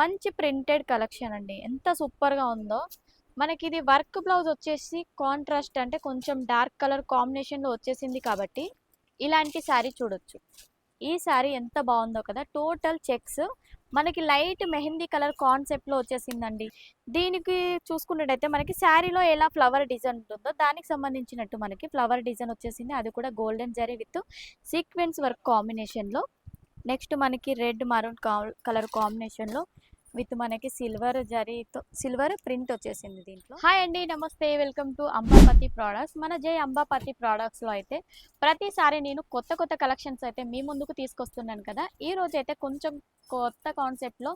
మంచి printed collection అండి. ఎంత సూపర్గా ఉందో. మనకి ఇది వర్క్ బ్లౌజ్ వచ్చేసి కాంట్రాస్ట్ అంటే కొంచెం డార్క్ కలర్ కాంబినేషన్లో వచ్చేసింది కాబట్టి ఇలాంటి శారీ చూడొచ్చు. ఈ శారీ ఎంత బాగుందో కదా. Total checks. మనకి లైట్ మెహందీ కలర్ కాన్సెప్ట్లో వచ్చేసిందండి. దీనికి చూసుకున్నట్టయితే మనకి శారీలో ఎలా ఫ్లవర్ డిజైన్ ఉంటుందో దానికి సంబంధించినట్టు మనకి ఫ్లవర్ డిజైన్ వచ్చేసింది. అది కూడా golden zari with sequence work కాంబినేషన్లో. నెక్స్ట్ మనకి రెడ్ మరూన్ కలర్ కాంబినేషన్లో విత్ మనకి సిల్వర్ జరీతో సిల్వర్ ప్రింట్ వచ్చేసింది దీంట్లో. హాయ్ అండి నమస్తే వెల్కమ్ టు అంబాపతి ప్రోడక్ట్స్ మన జై అంబాపతి ప్రోడక్ట్స్లో అయితే ప్రతిసారి నేను కొత్త కొత్త కలెక్షన్స్ అయితే మీ ముందుకు తీసుకొస్తున్నాను కదా. ఈ రోజు అయితే కొంచెం కొత్త కాన్సెప్ట్లో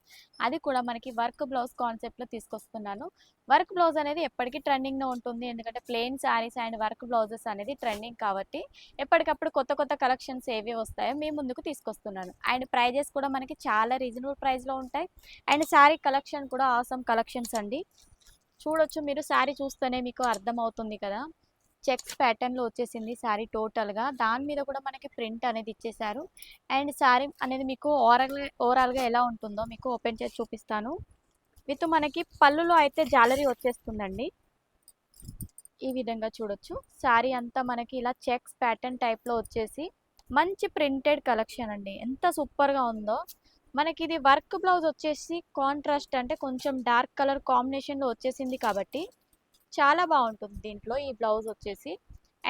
అది కూడా మనకి వర్క్ బ్లౌజ్ కాన్సెప్ట్లో తీసుకొస్తున్నాను. వర్క్ బ్లౌజ్ అనేది ఎప్పటికీ ట్రెండింగ్లో ఉంటుంది. ఎందుకంటే plain saris and work blouses అనేది ట్రెండింగ్ కాబట్టి ఎప్పటికప్పుడు కొత్త కొత్త కలెక్షన్స్ ఏవి వస్తాయో మీ ముందుకు తీసుకొస్తున్నాను. అండ్ ప్రైజెస్ కూడా మనకి చాలా రీజనబుల్ ప్రైస్లో ఉంటాయి. అండ్ శారీ కలెక్షన్ కూడా ఆసమ్ కలెక్షన్స్ అండి. చూడొచ్చు మీరు శారీ చూస్తేనే మీకు అర్థమవుతుంది కదా. చెక్స్ ప్యాటర్న్లో వచ్చేసింది శారీ టోటల్గా దాని మీద కూడా మనకి ప్రింట్ అనేది ఇచ్చేసారు అండ్ శారీ అనేది మీకు ఓవరాల్ ఓవరాల్గా ఎలా ఉంటుందో మీకు ఓపెన్ చేసి చూపిస్తాను. విత్ మనకి పళ్ళులో అయితే జాలరీ వచ్చేస్తుందండి. ఈ విధంగా చూడొచ్చు. శారీ అంతా మనకి ఇలా చెక్స్ ప్యాటర్న్ టైప్లో వచ్చేసి మంచి ప్రింటెడ్ కలెక్షన్ అండి. ఎంత సూపర్గా ఉందో. మనకి ఇది వర్క్ బ్లౌజ్ వచ్చేసి కాంట్రాస్ట్ అంటే కొంచెం డార్క్ కలర్ కాంబినేషన్లో వచ్చేసింది కాబట్టి చాలా బాగుంటుంది దీంట్లో ఈ బ్లౌజ్ వచ్చేసి.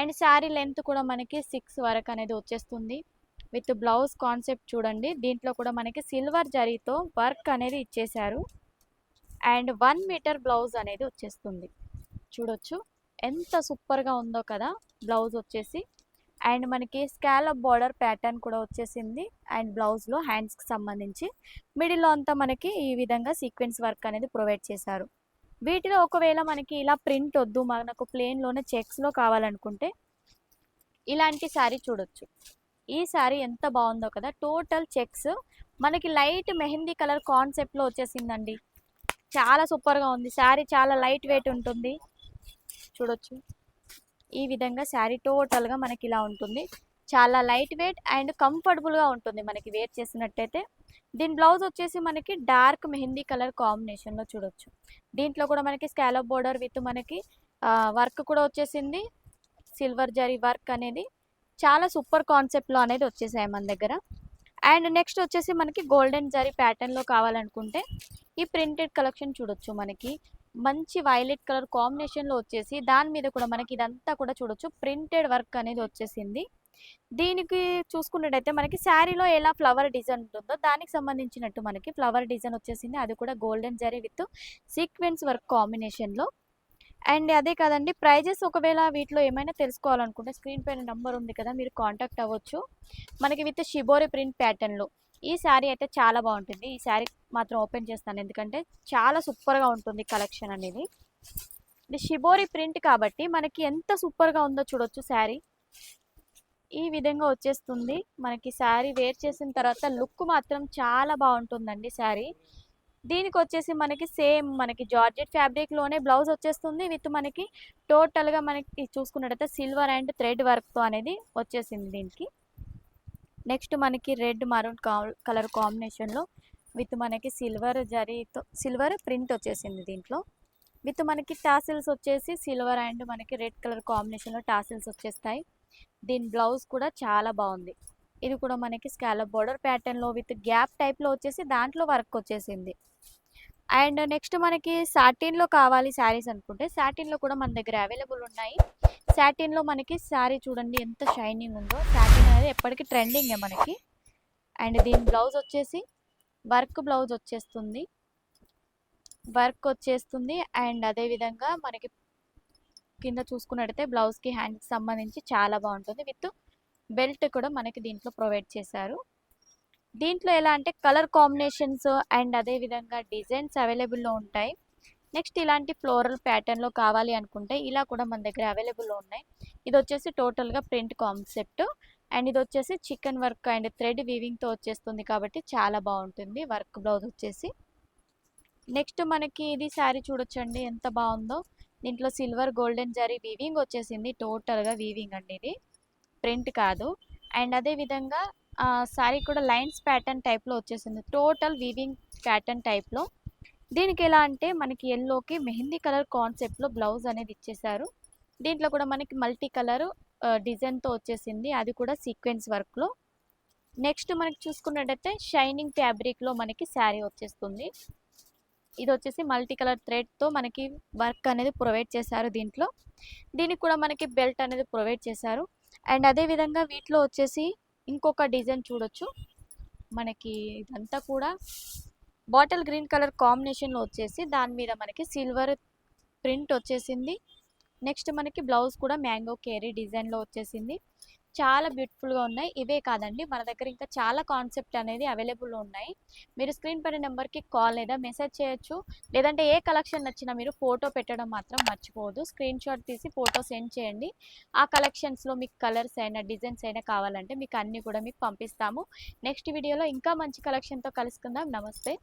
అండ్ శారీ లెంత్ కూడా మనకి సిక్స్ వరకు అనేది వచ్చేస్తుంది. విత్ బ్లౌజ్ కాన్సెప్ట్ చూడండి. దీంట్లో కూడా మనకి సిల్వర్ జరీతో వర్క్ అనేది ఇచ్చేశారు. అండ్ వన్ మీటర్ బ్లౌజ్ అనేది వచ్చేస్తుంది. చూడొచ్చు. ఎంత సూపర్గా ఉందో కదా బ్లౌజ్ వచ్చేసి. అండ్ మనకి స్కాలప్ బార్డర్ ప్యాటర్న్ కూడా వచ్చేసింది. అండ్ బ్లౌజ్లో హ్యాండ్స్కి సంబంధించి మిడిల్లో అంతా మనకి ఈ విధంగా సీక్వెన్స్ వర్క్ అనేది ప్రొవైడ్ చేశారు. వీటిలో ఒకవేళ మనకి ఇలా ప్రింట్ వద్దు మనకు ప్లేన్లోనే చెక్స్లో కావాలనుకుంటే ఇలాంటి శారీ చూడొచ్చు. ఈ శారీ ఎంత బాగుందో కదా! టోటల్ చెక్స్ మనకి లైట్ మెహందీ కలర్ కాన్సెప్ట్లో వచ్చేసిందండి. చాలా సూపర్గా ఉంది. శారీ చాలా లైట్ వెయిట్ ఉంటుంది. చూడొచ్చు. ఈ విధంగా శారీ టోటల్గా మనకి ఇలా ఉంటుంది. చాలా లైట్ వెయిట్ అండ్ కంఫర్టబుల్గా ఉంటుంది మనకి వేర్ చేసినట్టయితే. దీని బ్లౌజ్ వచ్చేసి మనకి డార్క్ మెహందీ కలర్ కాంబినేషన్లో చూడొచ్చు. దీంట్లో కూడా మనకి స్కాలప్ బోర్డర్ విత్ మనకి వర్క్ కూడా వచ్చేసింది. సిల్వర్ జరీ వర్క్ అనేది. చాలా సూపర్ కాన్సెప్ట్లో అనేది వచ్చేసాయి మన దగ్గర. అండ్ నెక్స్ట్ వచ్చేసి మనకి గోల్డెన్ జరీ ప్యాటర్న్లో కావాలనుకుంటే ఈ ప్రింటెడ్ కలెక్షన్ చూడొచ్చు మనకి. మంచి వైలెట్ కలర్ కాంబినేషన్లో వచ్చేసి దాని మీద కూడా మనకి ఇదంతా కూడా చూడొచ్చు. ప్రింటెడ్ వర్క్ అనేది వచ్చేసింది. దీనికి చూసుకున్నట్టయితే మనకి శారీలో ఎలా ఫ్లవర్ డిజైన్ ఉంటుందో దానికి సంబంధించినట్టు మనకి ఫ్లవర్ డిజైన్ వచ్చేసింది. అది కూడా golden zari with sequence work కాంబినేషన్లో. అండ్ అదే కాదండి ప్రైజెస్ ఒకవేళ వీటిలో ఏమైనా తెలుసుకోవాలనుకుంటే స్క్రీన్ పైన నెంబర్ ఉంది కదా మీరు కాంటాక్ట్ అవ్వచ్చు. మనకి విత్ షిబోరి ప్రింట్ ప్యాటర్న్లో. ఈ శారీ అయితే చాలా బాగుంటుంది. ఈ శారీ మాత్రం ఓపెన్ చేస్తాను. ఎందుకంటే చాలా సూపర్గా ఉంటుంది కలెక్షన్ అనేది. ఇది షిబోరి ప్రింట్ కాబట్టి మనకి ఎంత సూపర్గా ఉందో చూడొచ్చు శారీ. ఈ విధంగా వచ్చేస్తుంది. మనకి శారీ వేర్ చేసిన తర్వాత లుక్ మాత్రం చాలా బాగుంటుందండి శారీ. దీనికి వచ్చేసి మనకి సేమ్ మనకి జార్జెట్ ఫ్యాబ్రిక్లోనే బ్లౌజ్ వచ్చేస్తుంది. విత్ మనకి టోటల్గా మనకి చూసుకున్నట్టయితే సిల్వర్ అండ్ థ్రెడ్ వర్క్తో అనేది వచ్చేసింది దీనికి. నెక్స్ట్ మనకి రెడ్ మరూన్ కలర్ కాంబినేషన్లో విత్ మనకి సిల్వర్ జరీతో సిల్వర్ ప్రింట్ వచ్చేసింది దీంట్లో. విత్ మనకి టాసిల్స్ వచ్చేసి సిల్వర్ అండ్ మనకి రెడ్ కలర్ కాంబినేషన్లో టాసిల్స్ వచ్చేస్తాయి. దీని బ్లౌజ్ కూడా చాలా బాగుంది. ఇది కూడా మనకి స్కాలప్ బోర్డర్ ప్యాటర్న్లో విత్ గ్యాప్ టైప్లో వచ్చేసి దాంట్లో వర్క్ వచ్చేసింది. అండ్ నెక్స్ట్ మనకి సాటిన్లో కావాలి శారీస్ అనుకుంటే సాటిన్లో కూడా మన దగ్గర అవైలబుల్ ఉన్నాయి. సాటిన్లో మనకి శారీ చూడండి ఎంత షైనింగ్ ఉందో. సాటిన్ అనేది ఎప్పటికీ ట్రెండింగ్ మనకి. అండ్ దీని బ్లౌజ్ వచ్చేసి వర్క్ బ్లౌజ్ వచ్చేస్తుంది. వర్క్ వచ్చేస్తుంది. అండ్ అదేవిధంగా మనకి కింద చూసుకున్నట్టయితే బ్లౌజ్కి హ్యాండ్కి సంబంధించి చాలా బాగుంటుంది. విత్ బెల్ట్ కూడా మనకి దీంట్లో ప్రొవైడ్ చేశారు. దీంట్లో ఎలా అంటే కలర్ కాంబినేషన్స్ అండ్ అదే విధంగా డిజైన్స్ అవైలబుల్లో ఉంటాయి. నెక్స్ట్ ఇలాంటి ఫ్లోరల్ ప్యాటర్న్లో కావాలి అనుకుంటే ఇలా కూడా మన దగ్గర అవైలబుల్లో ఉన్నాయి. ఇది వచ్చేసి టోటల్గా ప్రింట్ కాన్సెప్ట్. అండ్ ఇది వచ్చేసి చికెన్ వర్క్ అండ్ థ్రెడ్ వీవింగ్తో వచ్చేస్తుంది కాబట్టి చాలా బాగుంటుంది. వర్క్ బ్లౌజ్ వచ్చేసి. నెక్స్ట్ మనకి ఇది శారీ చూడొచ్చండి. ఎంత బాగుందో. దీంట్లో సిల్వర్ గోల్డెన్ జరీ వీవింగ్ వచ్చేసింది. టోటల్గా వీవింగ్ అండి ఇది. ప్రింట్ కాదు. అండ్ అదే విధంగా శారీ కూడా లైన్స్ ప్యాటర్న్ టైప్లో వచ్చేసింది. టోటల్ వీవింగ్ ప్యాటర్న్ టైప్లో దీనికి ఎలా అంటే మనకి ఎల్లోకి మెహందీ కలర్ కాన్సెప్ట్లో బ్లౌజ్ అనేది ఇచ్చేసారు. దీంట్లో కూడా మనకి మల్టీ కలర్ డిజైన్తో వచ్చేసింది. అది కూడా సీక్వెన్స్ వర్క్లో. నెక్స్ట్ మనకి చూసుకున్నట్టయితే షైనింగ్ ఫ్యాబ్రిక్లో మనకి శారీ వచ్చేస్తుంది. ఇది వచ్చేసి మల్టీ కలర్ థ్రెడ్తో మనకి వర్క్ అనేది ప్రొవైడ్ చేశారు దీంట్లో. దీనికి కూడా మనకి బెల్ట్ అనేది ప్రొవైడ్ చేశారు. అండ్ అదే విధంగా వీటిలో వచ్చేసి ఇంకొక డిజైన్ చూడొచ్చు. మనకి ఇదంతా కూడా బాటిల్ గ్రీన్ కలర్ కాంబినేషన్లో వచ్చేసి దాని మీద మనకి సిల్వర్ ప్రింట్ వచ్చేసింది. నెక్స్ట్ మనకి బ్లౌజ్ కూడా మ్యాంగో కేరీ డిజైన్లో వచ్చేసింది. చాలా బ్యూటిఫుల్గా ఉన్నాయి. ఇవే కాదండి. మన దగ్గర ఇంకా చాలా కాన్సెప్ట్ అనేది అవైలబుల్ ఉన్నాయి. మీరు స్క్రీన్ పైన నెంబర్కి కాల్ లేదా మెసేజ్ చేయొచ్చు. లేదంటే ఏ కలెక్షన్ నచ్చినా మీరు ఫోటో పెట్టడం మాత్రం మర్చిపోవద్దు. స్క్రీన్ షాట్ తీసి ఫోటో సెండ్ చేయండి. ఆ కలెక్షన్స్లో మీకు కలర్స్ అయినా డిజైన్స్ అయినా కావాలంటే మీకు అన్నీ కూడా మీకు పంపిస్తాము. నెక్స్ట్ వీడియోలో ఇంకా మంచి కలెక్షన్తో కలుసుకుందాం. నమస్తే.